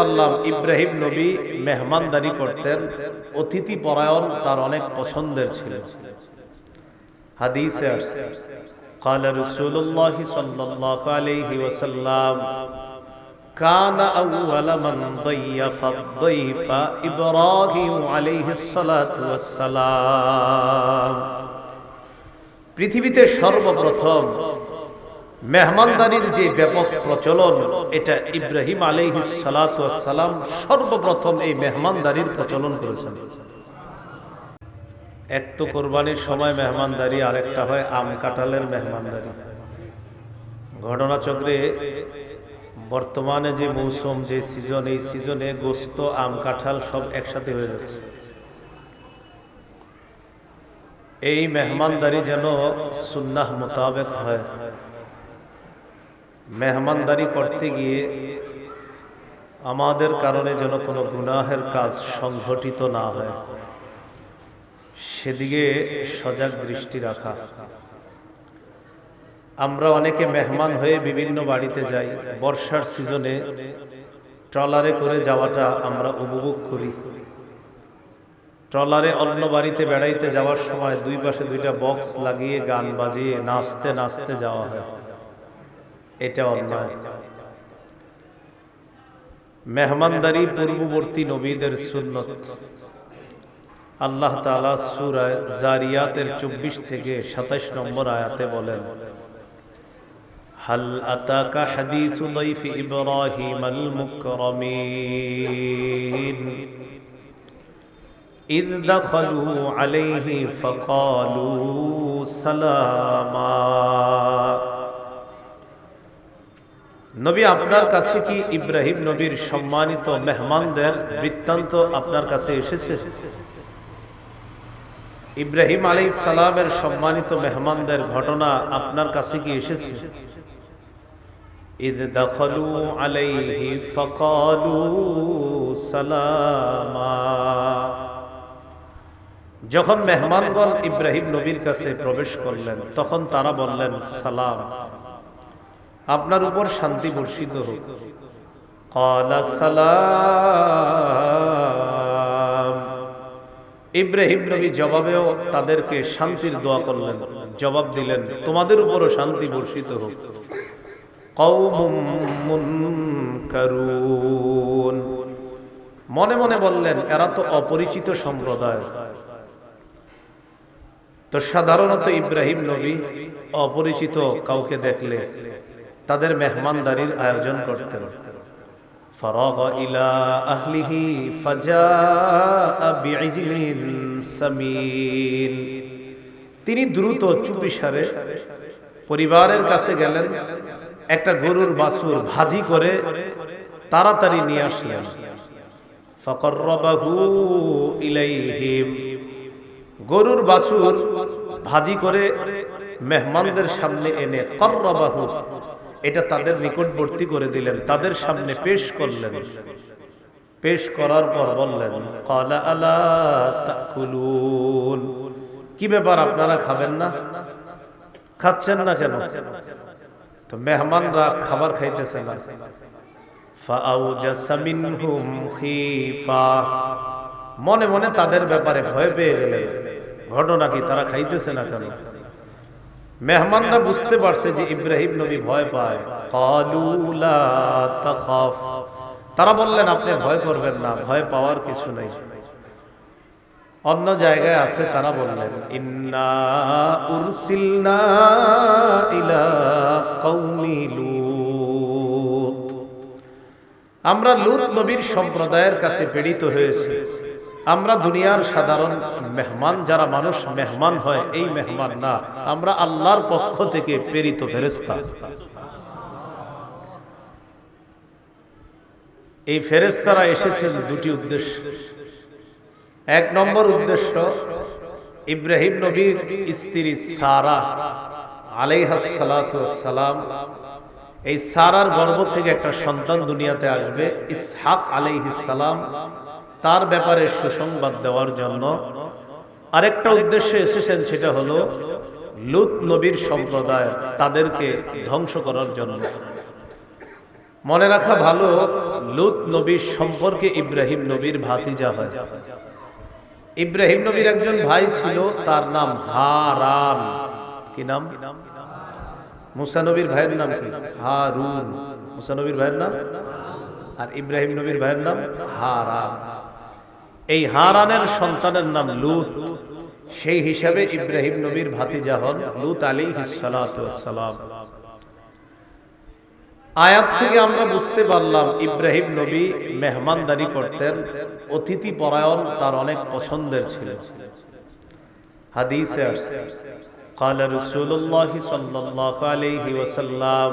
আল্লাহ ইব্রাহিম নবী মেহমানদারি করতেন অতিথি পরায়ণ তার অনেক পছন্দের ছিল হাদিসে আসছে قال رسول الله صلى الله عليه وسلم كان أول من ضيف الضيف إبراهيم عليه الصلاة والسلام পৃথিবীতে সর্বপ্রথম মেহমানদারির যে ব্যাপক প্রচলন, এটা ইব্রাহিম আলাইহিস সালাম সর্বপ্রথম এই মেহমানদারির প্রচলন করেছেন। এক তো কোরবানির সময় মেহমানদারি, আরেকটা হয় আম কাঁঠালের মেহমানদারি। ঘটনাচক্রে বর্তমানে যে মৌসুম, যে সিজন, এই সিজনে গোস্ত, আম কাঁঠাল সব একসাথে হয়ে যাচ্ছে। এই মেহমানদারি যেন সুন্নাহ মোতাবেক হয়। মেহমানদারি করতে গিয়ে আমাদের কারণে যেন কোনো গুনাহের কাজ সংঘটিত না হয়। সেদিকে সজাগ দৃষ্টি রাখা। আমরা অনেকে মেহমান হয়ে বিভিন্ন বাড়িতে যাই, বর্ষার সিজনে ট্রলারে করে যাওয়াটা আমরা উপভোগ করি। ট্রলারে অন্য বাড়িতে বেড়াইতে যাওয়ার সময় দুই পাশে দুইটা বক্স লাগিয়ে গান বাজিয়ে নাচতে নাচতে যাওয়া হয়। এটা অন্যায় মেহমানদারি পূর্ববর্তী নবীদের সুন্নত আল্লাহ তালা সুরায় জারিয়াতের চব্বিশ থেকে সাতাইশ নম্বর আয়াতে বলেন হাল আতাকা হাদিসু দাইফ ইব্রাহিম আল মুকরামিন إذ دخلوا عليه فقالوا سلاما নবী আপনার কাছে কি ইব্রাহিম নবীর সম্মানিত মেহমানদের বৃত্তান্ত আপনার কাছে এসেছে? ইব্রাহিম আলী সালামের সম্মানিত মেহমানদের ঘটনা আপনার কাছে কি এসেছে? ঈদ দখলু আলাইহি ফকালু সালামা। যখন মেহমানগণ ইব্রাহিম নবীর কাছে প্রবেশ করলেন, তখন তারা বললেন, সালাম। আপনার উপর শান্তি বর্ষিত হোক। কলা সালাম। ইব্রাহিম নবী জবাবেও তাদেরকে শান্তির দোয়া করলেন। জবাব দিলেন তোমাদের উপরও শান্তি বর্ষিত হোক। মনে মনে বললেন এরা তো অপরিচিত সম্প্রদায়। তো সাধারণত ইব্রাহিম নবী অপরিচিত কাউকে দেখলে তাদের মেহমানদারির আয়োজন করতেন ফরাগ ইলা আহলিহি ফাজাআ বিইজলিন সামিন তিনি দ্রুত চুপিসারে পরিবারের কাছে গেলেন, একটা গরুর বাছুর ভাজি করে তাড়াতাড়ি নিয়ে আসলেন। ফকরবাহু ইলাইহিম। গরুর বাছুর ভাজি করে মেহমানদের সামনে এনে কর্রবাহু এটা তাদের নিকটবর্তী করে দিলেন, তাদের সামনে পেশ করলেন। পেশ করার পর বললেন আলা কি ব্যাপার, আপনারা খাবেন না? খাচ্ছেন না কেন? তো মেহমানরা খাবার খাইতেছে না। মনে মনে তাদের ব্যাপারে ভয় পেয়ে গেলে, ঘটনা কি তারা খাইতেছে না কেন? মেহমানরা বুঝতে পারছে যে ইব্রাহিম নবী ভয় পায়। তারা বললেন আপনি ভয় করবেন না ভয় পাওয়ার কিছু নেই। অন্য জায়গায় আছে তারা বললেন ইন্না আমরা লূত নবীর সম্প্রদায়ের কাছে পীড়িত হয়েছি। আমরা দুনিয়ার সাধারণ মেহমান, যারা মানুষ মেহমান হয়, এই মেহমান না। আমরা আল্লাহর পক্ষ থেকে প্রেরিত ফেরেস্তা এই ফেরেস্তারা এসেছেন দুটি উদ্দেশ্য। এক নম্বর উদ্দেশ্য, ইব্রাহিম নবীর স্ত্রী সারা আলাইহাসালাম এই সারার গর্ভ থেকে একটা সন্তান দুনিয়াতে আসবে, ইসহাক আলাইহিসালাম তার ব্যাপারে সুসংবাদ দেওয়ার জন্য আরেকটা উদ্দেশ্যে এসেছেন, সেটা হলো লুত নবীর সম্প্রদায় তাদেরকে ধ্বংস করার জন্য। মনে রাখা ভালো, লুত নবীর সম্পর্কে ইব্রাহিম নবীর ভাতিজা হয়। ইব্রাহিম নবীর একজন ভাই ছিল, তার নাম হারান। কি নাম? মুসা নবীর ভাইয়ের নাম কি? হারুন। মুসা নবীর ভাইয়ের নাম? আর ইব্রাহিম নবীর ভাইয়ের নাম হারান। এই হারানের সন্তানের নাম লুত সেই হিসাবে ইব্রাহিম নবীর ভাতিজা হন লুত আলী সালাম আয়াত থেকে আমরা বুঝতে পারলাম ইব্রাহিম নবী মেহমানদারি করতেন অতিথি পরায়ণ তার অনেক পছন্দের ছিল হাদিসে আসছে قال رسول الله صلى الله عليه وسلم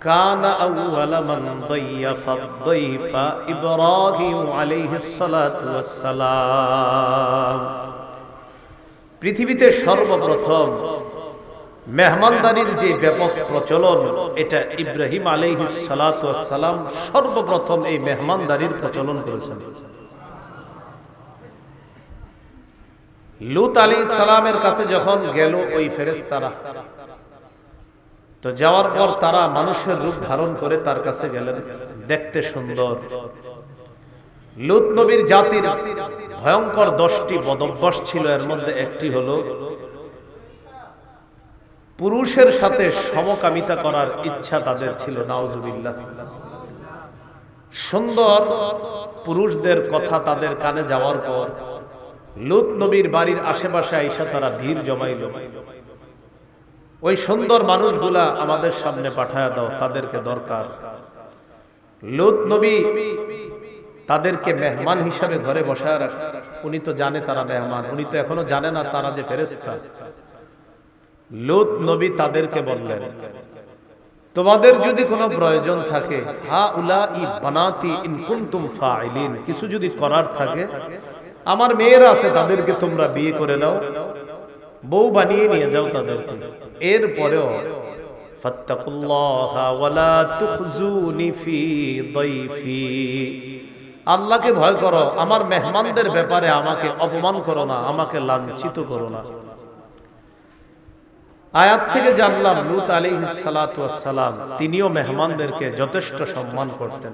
كان أول من ضيف الضيف إبراهيم عليه الصلاة والسلام পৃথিবীতে সর্বপ্রথম মেহমানদারির যে ব্যাপক প্রচলন এটা ইব্রাহিম আলাইহি সালাম সর্বপ্রথম এই মেহমানদারির প্রচলন করেছেন লুত আলী সালামের কাছে যখন গেল ওই ফেরেস্তারা তো যাওয়ার পর তারা মানুষের রূপ ধারণ করে তার কাছে গেলেন। দেখতে সুন্দর। লুত নবীর জাতির ভয়ঙ্কর দশটি বদভ্যাস ছিল। এর মধ্যে একটি হলো পুরুষের সাথে সমকামিতা করার ইচ্ছা তাদের ছিল। নাওজুবিল্লাহ সুন্দর পুরুষদের কথা তাদের কানে যাওয়ার পর লুত নবীর বাড়ির আশেপাশে আইসা তারা ভিড় জমাইল। ওই সুন্দর মানুষগুলা আমাদের সামনে পাঠায় দাও, তাদেরকে দরকার। লুত নবী তাদেরকে মেহমান হিসাবে ঘরে বসায় রাখছে। উনি তো জানে তারা মেহমান, উনি তো এখনও জানে না তারা যে ফেরেস্তা লুত নবী তাদেরকে বললেন, তোমাদের যদি কোনো প্রয়োজন থাকে হা উলা ই বানাতি ইন কুনতুম ফাইলিন, কিছু যদি করার থাকে, আমার মেয়েরা আছে তাদেরকে তোমরা বিয়ে করে নাও, বউ বানিয়ে নিয়ে যাও তাদেরকে। এরপরেও আল্লাহকে ভয় করো, আমার মেহমানদের ব্যাপারে আমাকে অপমান করো না, আমাকে লাঞ্ছিত করো না। আয়াত থেকে জানলাম, লুত আলী সালাম, তিনিও মেহমানদেরকে যথেষ্ট সম্মান করতেন।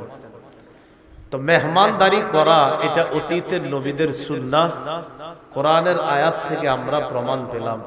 তো মেহমানদারি করা, এটা অতীতের নবীদের সুন্নাহ। কোরআনের আয়াত থেকে আমরা প্রমাণ পেলাম।